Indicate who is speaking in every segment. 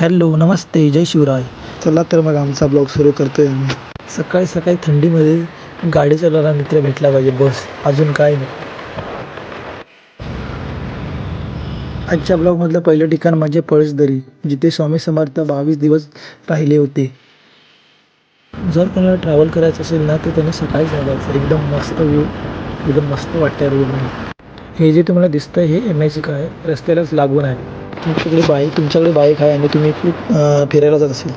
Speaker 1: Hello नमस्ते जय शिवराय. चला तर मग आमचा ब्लॉग सुरू करतोय आम्ही. सकाळी सकाळी थंडीमध्ये गाडी चालवायला मित्र भेटला पाहिजे बस. अजून काय नाही. आजच्या ब्लॉगमधलं पहिलं ठिकाण म्हणजे पळसदरी जिथे स्वामी समर्थ बावीस दिवस राहिले होते. जर कोणाला ट्रॅव्हल करायचं असेल ना तर त्याने सकाळी जायचं एकदम मस्त व्ह्यू एकदम मस्त वाटतं रोडने हे जे तुम्हाला दिसतं हे एम आय आहे. रस्त्यालाच लागून आहे. तुमच्याकडे बाईक तुमच्याकडे बाईक आहे आणि तुम्ही खूप फिरायला जात असेल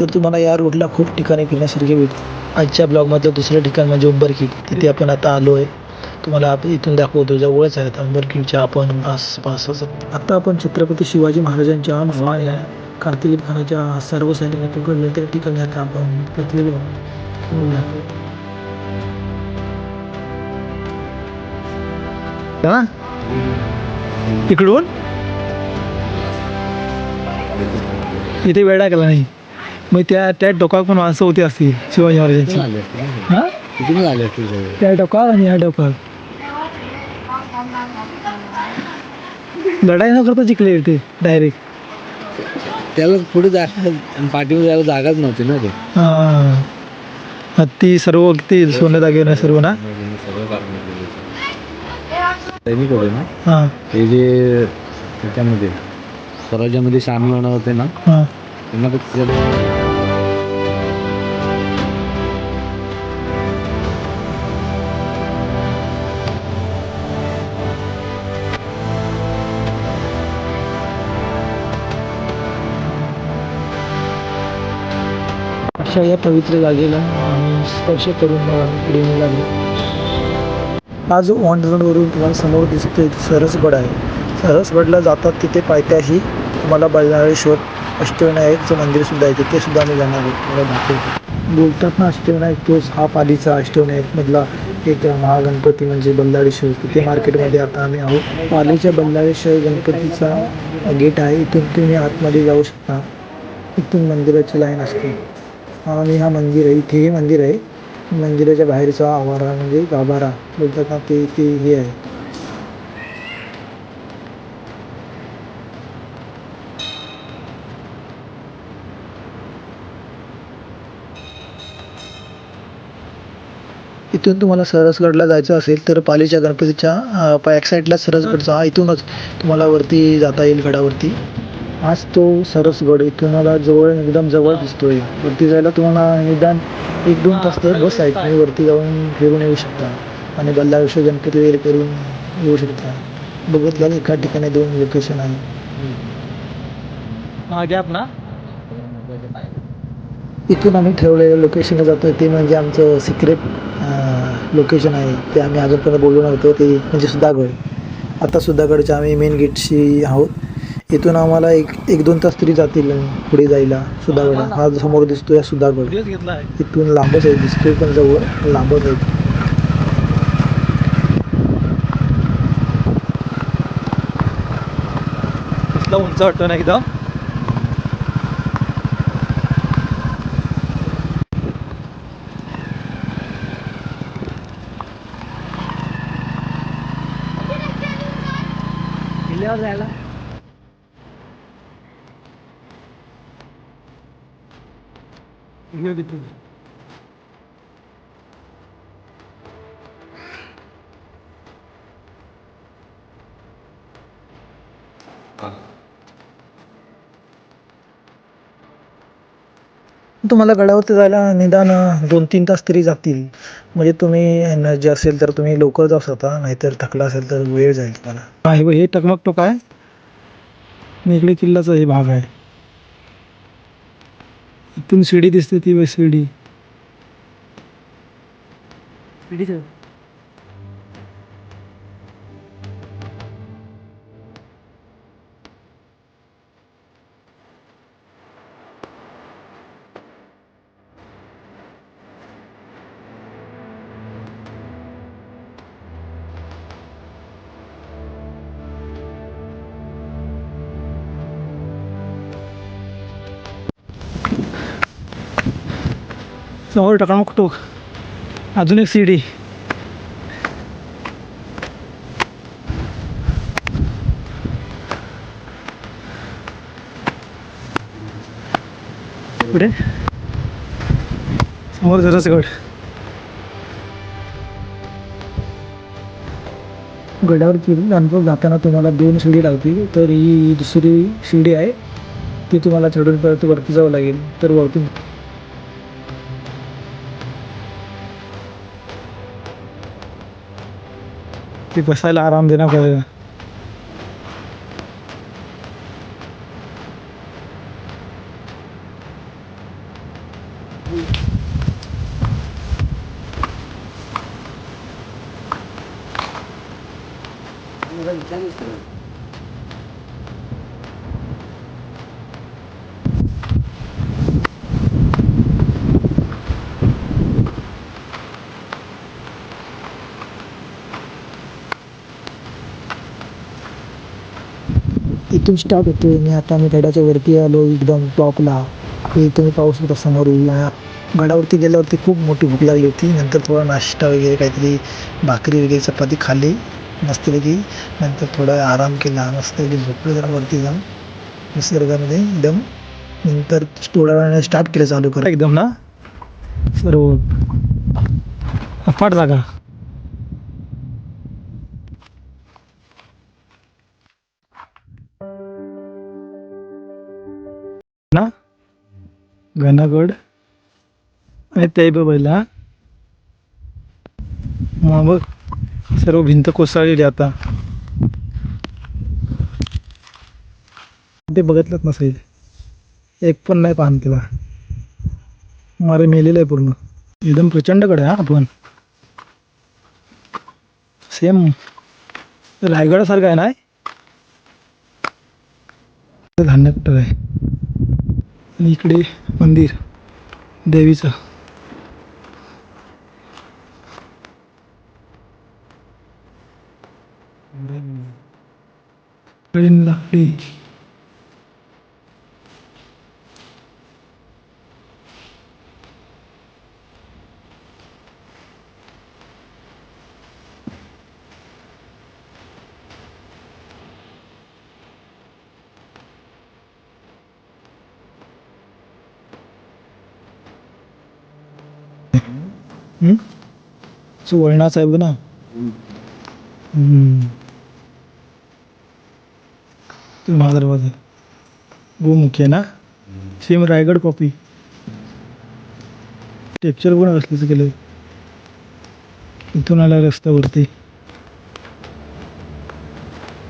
Speaker 1: तर तुम्हाला या रोडला खूप ठिकाणी फिरण्यासारखे भेटतील आजच्या ब्लॉगमधलं दुसरं ठिकाण म्हणजे उंबरखीड तिथे आपण आता आलो आहे तुम्हाला आप इथून दाखवतो जवळच आहे आता उंबरखीडच्या आपण आसपास आता आपण छत्रपती शिवाजी महाराजांच्या महान या कार्तिकी खानाच्या सर्व सैनिकांकडून त्या ठिकाणी आता आपण घेतलेलो इकडून? इथे वेळ केला नाही. मग त्या त्या टोकावर पण माणसं होती असतील शिवाजी महाराजांची. हा? त्या टोकावर आणि ह्या टोकावर लढाई न करता जिंकले ते डायरेक्ट
Speaker 2: त्याला पुढे जायला पाठीवर जायला जागाच नव्हती ना ते
Speaker 1: ती सर्व किती सोनं दागिने सर्व ना.
Speaker 2: सैनिक होते ना?
Speaker 1: हां.
Speaker 2: ते जे त्याच्यामध्ये. स्वराज्यामध्ये सामील होणार होते ना
Speaker 1: हां.
Speaker 2: त्यांना ते
Speaker 1: अशा या पवित्र जागेला आम्ही स्पर्श करून पुढे निघालो हा जो रोडवरून तुम्हाला समोर दिसतोय सरसगड आहे. सरसगडला जातात तिथे पायथ्याशी तुम्हाला बल्लाळेश्वर अष्टविनायकचं मंदिरसुद्धा आहे तिथे सुद्धा आम्ही जाणार आहोत तुम्हाला दाखवतो. बोलतात ना अष्टविनायक तोच हा पालीचा अष्टविनायकमधला एक महागणपती म्हणजे बल्लाळेश्वर तिथे मार्केटमध्ये आता आम्ही आहोत. पालीच्या बल्लाळेश्वर गणपतीचा गेट आहे. इथून तुम्ही आतमध्ये जाऊ शकता. इथून मंदिराची लाईन असते. आणि हा मंदिर आहे. इथे हे मंदिर आहे. मंदिराच्या बाहेरचा आवारा म्हणजे गाभारा. बोलतात ना ते ते हे आहे. इथून तुम्हाला सरसगडला जायचं असेल तर पालीच्या गणपतीच्या बॅक साईडला सरसगडचा इथूनच तुम्हाला वरती जाता येईल गडावरती. हाच तो सरसगड इथून मला जवळ एकदम जवळ दिसतोय. वरती जायला तुम्हाला निदान एक दोन तास तर बस आहे तुम्ही वरती जाऊन फिरून येऊ शकता. आणि बल्लाळेश्वर गणपती वगैरे करून येऊ शकता. बघत घ्याल एका ठिकाणी दोन लोकेशन आहे. ना? इथून आम्ही ठरवलेल्या लोकेशनला जातो ते म्हणजे आमचं सिक्रेट लोकेशन आहे ते आम्ही अजूनपर्यंत बोललो नव्हतो ते म्हणजे सुधागड. आता सुधागडच्या आम्ही मेन गेटशी आहोत. इथून आम्हाला एक एक दोन तास तरी जातील पुढे जायला सुधागड हा समोर दिसतो या सुधागड. इथून लांबच आहे दिसतोय पण जवळ लांबच आहे उंच वाटतो ना एकदम? किल्ल्यावर जायला तुम्हाला गडावरती जायला निदान दोन तीन तास तरी जातील. म्हणजे तुम्ही एनर्जी असेल तर तुम्ही लवकर जाऊ शकता नाहीतर थकला असेल तर वेळ जाईल तुम्हाला. हे हे टकमक टोक आहे. आणि इकडे किल्ल्याचा हे भाग आहे. इथून शिडी दिसते ती शिडी समोर टकमक टोक अजून एक सीडी पुढे समोर जराच गड गडावरती अनुभव जाताना तुम्हाला दोन शिडी लागतील तर ही दुसरी शिडी आहे. ती तुम्हाला चढून परत वरती जावं लागेल. तर वरती ती बसायला आराम देणार पाहिजे इथून स्टॉप येतोय. आणि आता मी गडाच्या वरती आलो एकदम टॉपला हे तुम्ही पाहू शकता समोर गडावरती गेल्यावरती खूप मोठी भूक लागली होती. नंतर थोडा नाश्ता वगैरे काहीतरी भाकरी वगैरे चपाती खाल्ली. मस्तपैकी नंतर थोडा आराम केला. मस्तपैकी झोपलो जरा वरती जाऊन. निसर्गामध्ये एकदम. नंतर थोडा वेळाने स्टार्ट केलं चालू करा एकदम ना? सर्व हो. फाट जागा. घनगड. आणि ते बघायला. मग बघ सर्व भिंत कोसळलेली आता. ते बघितलंच नसेल. एक पण नाही पाहन केला मारे मेलेलं आहे पूर्ण. एकदम प्रचंडकडे हा आपण. सेम रायगडासारखं आहे ना? धान्य कुठं आहे. आणि इकडे मंदिर देवीचं ट्रेन लागली सुवर्णा साहेब ना? हम्म. तो महादर आहे ना? सेम रायगड कॉपी टेक्चर पण असल्याचं केलं इथून आला रस्त्यावरती.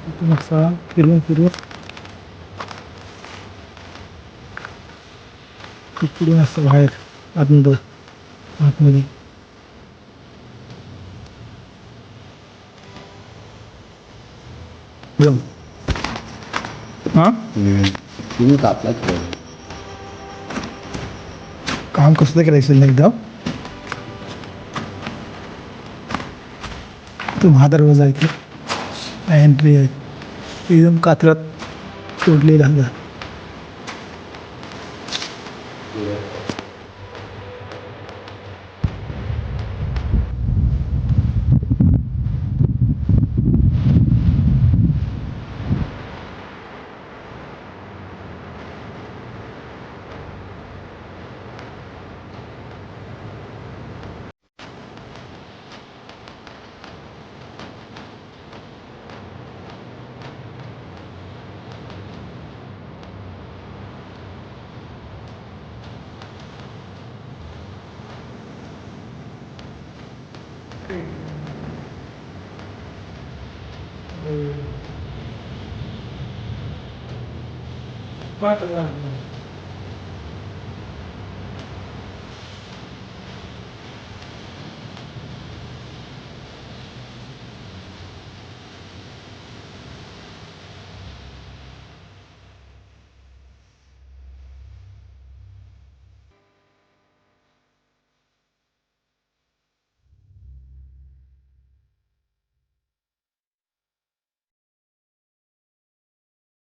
Speaker 1: इथून असा फिरून फिरून. इकडून असं बाहेर आतमध्ये आतमध्ये. एकदम हां
Speaker 2: तुम्ही कापलाच पाहिजे
Speaker 1: काम कसं ना एकदम तो महादरवाजा आहे इथे एंट्री आहे एकदम कात्रात सोडलेला आहे पाठ